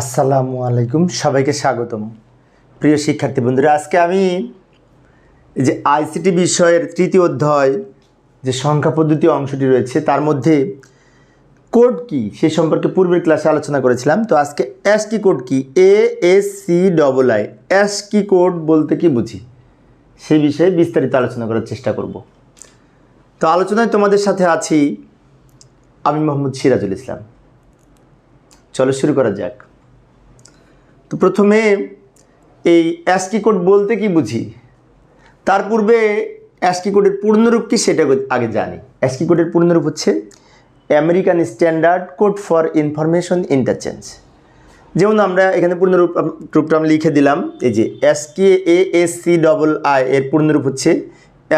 আসসালামু আলাইকুম, সবাইকে স্বাগতম। প্রিয় শিক্ষার্থী বন্ধুরা, আজকে আমি যে আইসিটি বিষয়ের তৃতীয় অধ্যায় যে সংখ্যা পদ্ধতি অংশটি রয়েছে, তার মধ্যে কোড কি সে সম্পর্কে পূর্বের ক্লাসে আলোচনা করেছিলাম। তো আজকে অ্যাস কি কোড কি? A S C double I ASCII code বলতে কি বুঝি? সেই বিষয়ে বিস্তারিত আলোচনা করার চেষ্টা করব। তো আলোচনায় তোমাদের সাথে আছি আমি মোহাম্মদ সিরাজুল ইসলাম। চলো শুরু করা যাক। তো প্রথমে এই অ্যাসকি কোড বলতে কি বুঝি? তার পূর্বে অ্যাসকি কোডের পূর্ণরূপ কি সেটা আগে জানি। অ্যাসকি কোডের পূর্ণরূপ হচ্ছে American standard code for information interchange যেমন আমরা এখানে পূর্ণরূপ রূপটা আমি লিখে দিলাম, এই যে ASCII A S C double I এর পূর্ণরূপ হচ্ছে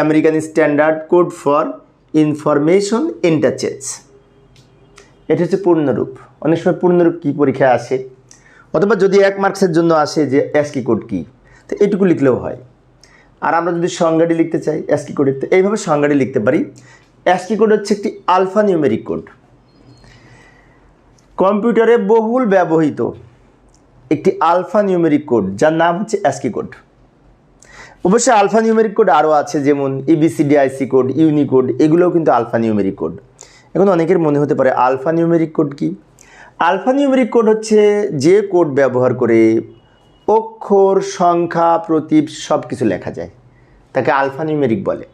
American standard code for information interchange এটা হচ্ছে পূর্ণরূপ। অনেক সময় পূর্ণরূপ কী পরীক্ষায় আসে? অথবা যদি এক মার্কসের জন্য আসে যে অ্যাসকি কোড কী, তো এইটুকু লিখলেও হয়। আর আমরা যদি সংজ্ঞাটি লিখতে চাই অ্যাসকি কোডের তো এইভাবে সংজ্ঞাটি লিখতে পারি। অ্যাসকি কোড হচ্ছে একটি আলফা নিউমেরিক কোড কম্পিউটারে বহুল ব্যবহৃত একটি আলফা নিউমেরিক কোড যার নাম হচ্ছে অ্যাসকি কোড অবশ্যই আলফা নিউমেরিক কোড আরও আছে, যেমন E ইবিসিডিআইসি কোড ইউনিকোড এগুলোও কিন্তু আলফা নিউমেরিক কোড এখন অনেকের মনে হতে পারে আলফা নিউমেরিক কোড কি? আলফা নিউমেরিক কোড হচ্ছে যে কোড ব্যবহার করে অক্ষর, সংখ্যা প্রতীপ সব কিছু লেখা যায়। তাকে আলফা নিউমেরিক বলে।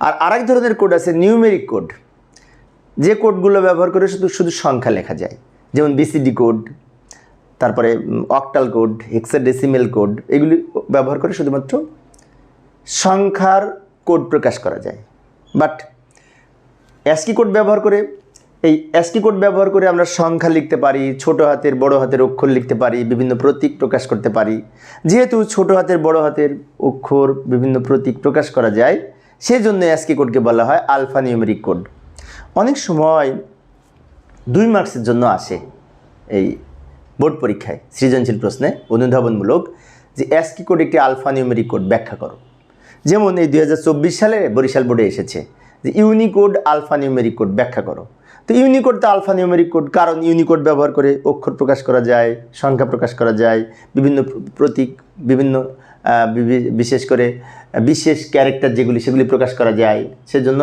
আর আরেক ধরনের কোড আছে নিউমেরিক কোড। যে কোডগুলো ব্যবহার করে শুধু শুধু সংখ্যা লেখা যায়। যেমন বিসিডি কোড, তারপরে অক্টাল কোড, হেক্সাডেসিমেল কোড, এগুলি ব্যবহার করে শুধুমাত্র সংখ্যার কোড প্রকাশ করা যায়। বাট অ্যাসকি কোড ব্যবহার করে এই অ্যাসকি কোড ব্যবহার করে আমরা সংখ্যা লিখতে পারি, ছোট হাতের, বড় হাতের অক্ষর লিখতে পারি, বিভিন্ন প্রতীক প্রকাশ করতে পারি। যেহেতু ছোট হাতের, বড় হাতের অক্ষর বিভিন্ন প্রতীক প্রকাশ করা যায় সেই জন্য অ্যাসকি কোডকে বলা হয় আলফা নিউমেরিক কোড অনেক সময় দুই মার্কসের জন্য আসে এই বোর্ড পরীক্ষায়, সৃজনশীল প্রশ্নে অনুধাবনমূলক, যে অ্যাসকি কোড একটি আলফা নিউমেরিক কোড ব্যাখ্যা করো। যেমন এই দু হাজার চব্বিশ সালে বরিশাল বোর্ডে এসেছে যে ইউনিকোড আলফা নিউমেরিক কোড ব্যাখ্যা করো। তো ইউনিকোড তো আলফা নিউমেরিক কোড কারণ ইউনিকোড ব্যবহার করে অক্ষর প্রকাশ করা যায়, সংখ্যা প্রকাশ করা যায়, বিভিন্ন প্রতীক, বিভিন্ন বিশেষ করে বিশেষ ক্যারেক্টার যেগুলি, সেগুলি প্রকাশ করা যায়। সেজন্য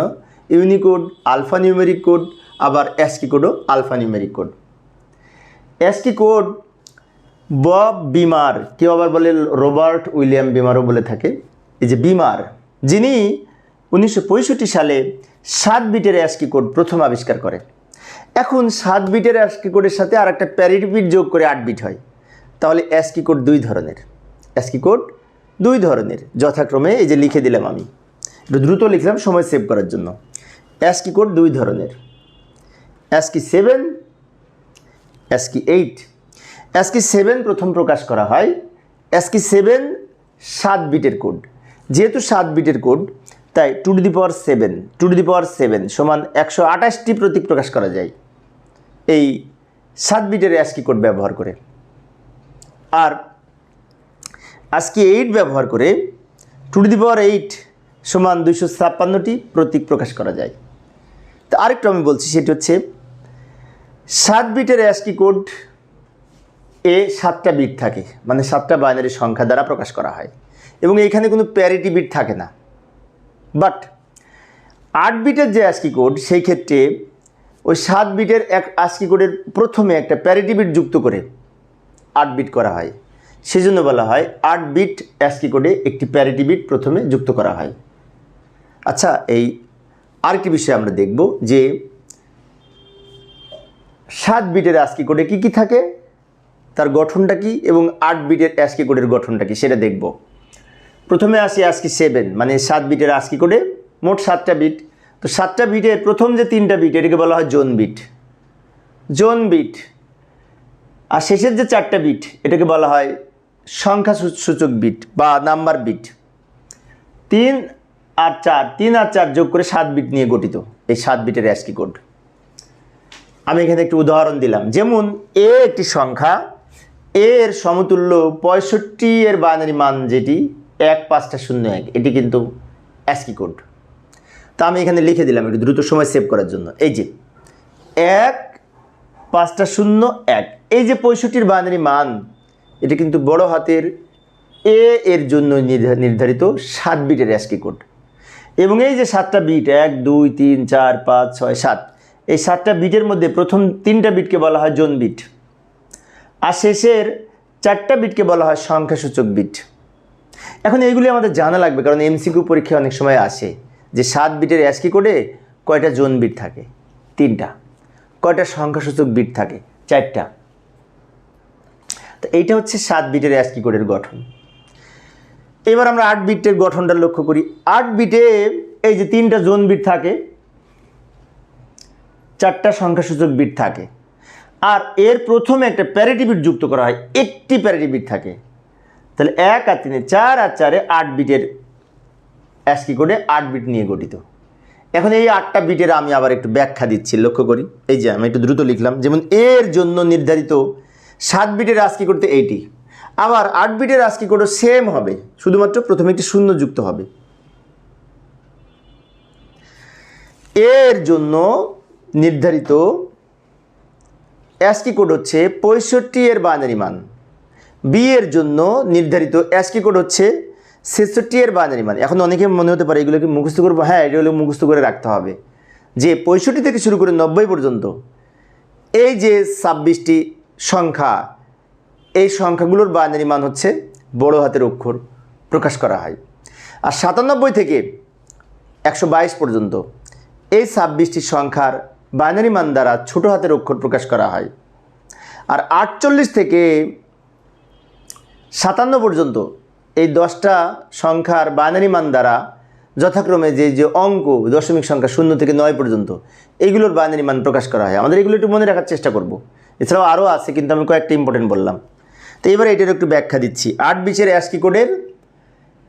ইউনিকোড আলফা নিউমেরিক কোড আবার ASCII কোডও alphanumeric code ASCII code Bob Bemer কেউ আবার বলে রবার্ট উইলিয়াম বিমারও বলে থাকে। এই যে বিমার যিনি উনিশশো পঁয়ষট্টি সালে সাত বিটের অ্যাসকি কোড প্রথম আবিষ্কার করে। এখন সাত বিটের অ্যাসকি কোডের সাথে আর একটা প্যারিটি বিট যোগ করে আট বিট হয়। তাহলে অ্যাসকি কোড দুই ধরনের। অ্যাসকি কোড দুই ধরনের, যথাক্রমে এই যে লিখে দিলাম আমি। একটু দ্রুত লিখলাম, সময় সেভ করার জন্য। অ্যাসকি কোড দুই ধরনের। ASCII seven ASCII eight ASCII seven প্রথম প্রকাশ করা হয়। অ্যাসকি সেভেন সাত বিটের কোড। যেহেতু সাত বিটের কোড তাই two to the power seven two to the power seven সমান একশো আঠাশটি প্রতীক প্রকাশ করা যায়। এই সাত বিটের অ্যাসকি কোড ব্যবহার করে। আর আজকে এইট ব্যবহার করে two to the power eight সমান দুশো ছাপ্পান্নটি প্রতীক প্রকাশ করা যায়। তো আরেকটু আমি বলছি, সেটি হচ্ছে সাত বিটের অ্যাসকি কোড এ সাতটা বিট থাকে মানে সাতটা বাইনারি সংখ্যা দ্বারা প্রকাশ করা হয়। এবং এখানে কোনো প্যারিটি বিট থাকে না। বাট আট বিটের যে অ্যাসকি কোড, সেই ক্ষেত্রে ওই সাত বিটের এক আস্কি কোডের প্রথমে একটা প্যারিটি বিট যুক্ত করে আট বিট করা হয়। সেজন্য বলা হয় আট বিট অ্যাসকি কোডে একটি প্যারিটি বিট প্রথমে যুক্ত করা হয়। আচ্ছা এই আরেকটি বিষয় আমরা দেখব যে সাত বিটের আস্কি কোডে কী কী থাকে, তার গঠনটা কি এবং আট বিটের অ্যাসকি কোডের গঠনটা কি, সেটা দেখব। প্রথমে আসি আজকি সেভেন মানে সাত বিটের আজকি কোডে মোট সাতটা বিট। তো সাতটা বিটের প্রথম যে তিনটা বিট, এটাকে বলা হয় জোন বিট। Zone bit. আর শেষের যে চারটা বিট, এটাকে বলা হয় সংখ্যা সূচক বিট বা নাম্বার বিট। তিন আর চার, তিন আর চার যোগ করে সাত বিট নিয়ে গঠিত এই সাত বিটের অ্যাসকি কোড আমি এখানে একটি উদাহরণ দিলাম। যেমন এ একটি সংখ্যা এর সমতুল্য পঁয়ষট্টি এর বাইনারি মান যেটি এক পাঁচটা শূন্য এক। এটি কিন্তু অ্যাসকি কোড তা আমি এখানে লিখে দিলাম একটু দ্রুত সময় সেভ করার জন্য। এই যে, এক পাঁচটা শূন্য এক। এই যে পঁয়ষট্টির বাইনারি মান, এটা কিন্তু বড় হাতের এ এর জন্য নির্ধা- নির্ধারিত সাত বিটের অ্যাসকি কোড এবং এই যে সাতটা বিট এক, দুই, তিন, চার, পাঁচ, ছয়, সাত, এই সাতটা বিটের মধ্যে প্রথম তিনটা বিটকে বলা হয় জোন বিট আর শেষের চারটা বিটকে বলা হয় সংখ্যাসূচক বিট এখন এইগুলি আমাদের জানা লাগবে, কারণ এমসিকিউ পরীক্ষায় অনেক সময় আসে। যে সাত বিটের অ্যাস্কি কোডে কয়টা জোন বিট থাকে? তিনটা। কয়টা সংখ্যাসূচক বিট থাকে? চারটা। তো এইটা হচ্ছে সাত বিটের অ্যাস্কি কোডের গঠন। এবার আমরা আট বিটের গঠনটা লক্ষ্য করি। আট বিটে এই যে তিনটা জোন বিট থাকে, চারটা সংখ্যাসূচক বিট থাকে। আর এর প্রথমে একটা প্যারিটি বিট যুক্ত করা হয়, একটি প্যারিটি বিট থাকে। তাহলে এক আর তিনে চার আর চারে আট বিটের অ্যাস্কি কোডে আট বিট নিয়ে গঠিত। এখন এই আটটা বিটের আমি আবার একটু ব্যাখ্যা দিচ্ছি, লক্ষ্য করি। এই যে আমি একটু দ্রুত লিখলাম, যেমন এর জন্য নির্ধারিত সাত বিটের আস্কি করতে এইটি। আবার আট বিটের আস্কি কোডও সেম হবে, শুধুমাত্র প্রথমে একটি শূন্য যুক্ত হবে। এর জন্য নির্ধারিত অ্যাস্কি কোড হচ্ছে পঁয়ষট্টি এর বাইনারি মান। বি এর জন্য নির্ধারিত অ্যাস্কি কোড হচ্ছে? ছেষট্টি এর বাইনারি মান। এখন অনেকে মনে হতে পারে এগুলোকে মুখস্থ করব। হ্যাঁ এগুলো মুখস্থ করে রাখতে হবে। যে পঁয়ষট্টি থেকে শুরু করে নব্বই পর্যন্ত, এই যে ছাব্বিশটি সংখ্যা, এই সংখ্যাগুলোর বাইনারি মান হচ্ছে বড় হাতের অক্ষর প্রকাশ করা হয়। আর সাতানব্বই থেকে একশো বাইশ পর্যন্ত, এই ছাব্বিশটি সংখ্যার বাইনারি মান দ্বারা ছোট হাতের অক্ষর প্রকাশ করা হয়। আর আটচল্লিশ থেকে সাতান্ন পর্যন্ত এই দশটা সংখ্যার বাইনারি মান দ্বারা যথাক্রমে যে যে অঙ্ক দশমিক সংখ্যা শূন্য থেকে নয় পর্যন্ত এইগুলোর বাইনারি মান প্রকাশ করা হয়। আমাদের এগুলো একটু মনে রাখার চেষ্টা করব। এছাড়াও আরও আছে, কিন্তু আমি কয়েকটা ইম্পর্টেন্ট বললাম। তো এবারে এটার একটু ব্যাখ্যা দিচ্ছি। আট বিচের অ্যাস্কি কোডের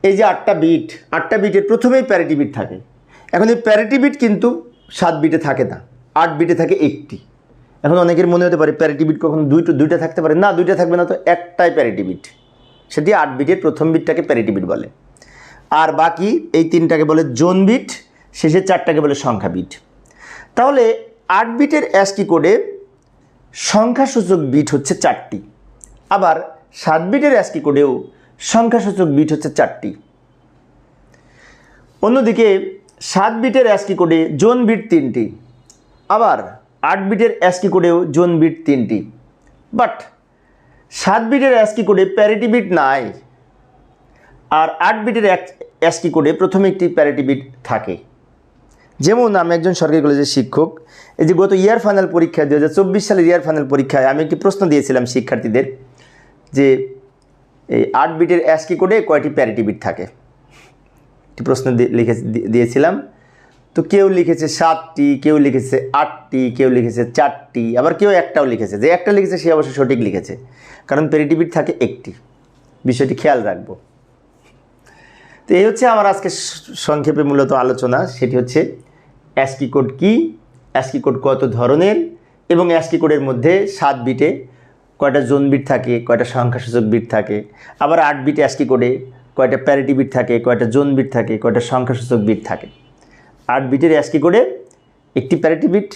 এই যে আটটা বিট আটটা বিটের প্রথমেই প্যারিটি বিট থাকে। এখন এই প্যারিটি বিট কিন্তু সাত বিটে থাকে না, আট বিটে থাকে একটি। এখন অনেকের মনে হতে পারে প্যারিটি বিট কখন দুইটা দুইটা থাকতে পারে। না, দুইটা থাকবে না তো একটাই প্যারিটি বিট সেটি আট বিটের প্রথম বিটটাকে প্যারিটি বিট বলে। আর বাকি এই তিনটাকে বলে জোন বিট শেষের চারটাকে বলে সংখ্যা বিট। তাহলে আট বিটের অ্যাস্কি কোডে সংখ্যাসূচক বিট হচ্ছে চারটি। আবার সাত বিটের অ্যাস্কি কোডেও সংখ্যাসূচক বিট হচ্ছে চারটি। অন্যদিকে সাত বিটের অ্যাস্কি কোডে জোন বিট তিনটি। আবার আট বিটের অ্যাস্কি কোডেও জোন বিট তিনটি। বাট সাত বিটের অ্যাসকি কোডে প্যারিটি বিট নাই। আর আট বিটের অ্যাসকি কোডে প্রথমে একটি প্যারিটি বিট থাকে। যেমন আমি একজন সরকারি কলেজের শিক্ষক, এই যে গত ইয়ার ফাইনাল পরীক্ষা দু হাজার চব্বিশ সালের ইয়ার ফাইনাল পরীক্ষায় আমি একটি প্রশ্ন দিয়েছিলাম শিক্ষার্থীদের যে এই আট বিটের অ্যাসকি কোডে কয়টি প্যারিটি বিট থাকে। একটি প্রশ্ন লিখে দিয়েছিলাম। তো কেউ লিখেছে সাতটি, কেউ লিখেছে আটটি, কেউ লিখেছে চারটি, আবার কেউ একটাও লিখেছে। যে একটা লিখেছে, সে অবশ্য সঠিক লিখেছে। কারণ প্যারিটি বিট থাকে একটি। বিষয়টি খেয়াল রাখব। তো এই হচ্ছে আমার আজকে সংক্ষেপে মূলত আলোচনা। সেটি হচ্ছে অ্যাস্কি কোড কী? অ্যাস্কি কোড কত ধরনের? এবং অ্যাস্কি কোডের মধ্যে সাত বিটে কয়টা জোন বিট থাকে, কয়টা সংখ্যাসূচক বিট থাকে, আবার আট বিট অ্যাসকি কোডে কয়টা প্যারিটি বিট থাকে, কয়টা জোন বিট থাকে, কয়টা সংখ্যাসূচক বিট থাকে। আট বিটের অ্যাস্কি কোডে একটি প্যারিটি বিট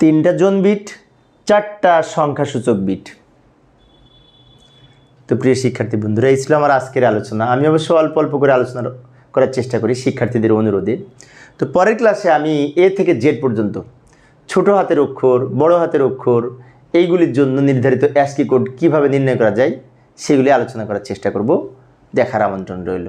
তিনটা জোন বিট চারটা সংখ্যাসূচক বিট তো প্রিয় শিক্ষার্থী বন্ধুরা, এই ছিল আমার আজকের আলোচনা। আমি অবশ্য অল্প অল্প করে আলোচনা করার চেষ্টা করি শিক্ষার্থীদের অনুরোধে। তো পরের ক্লাসে আমি এ থেকে জেড পর্যন্ত, ছোট হাতের অক্ষর, বড় হাতের অক্ষর, এইগুলির জন্য নির্ধারিত অ্যাস্কি কোড কীভাবে নির্ণয় করা যায়, সেগুলি আলোচনা করার চেষ্টা করব। দেখার আমন্ত্রণ রইল।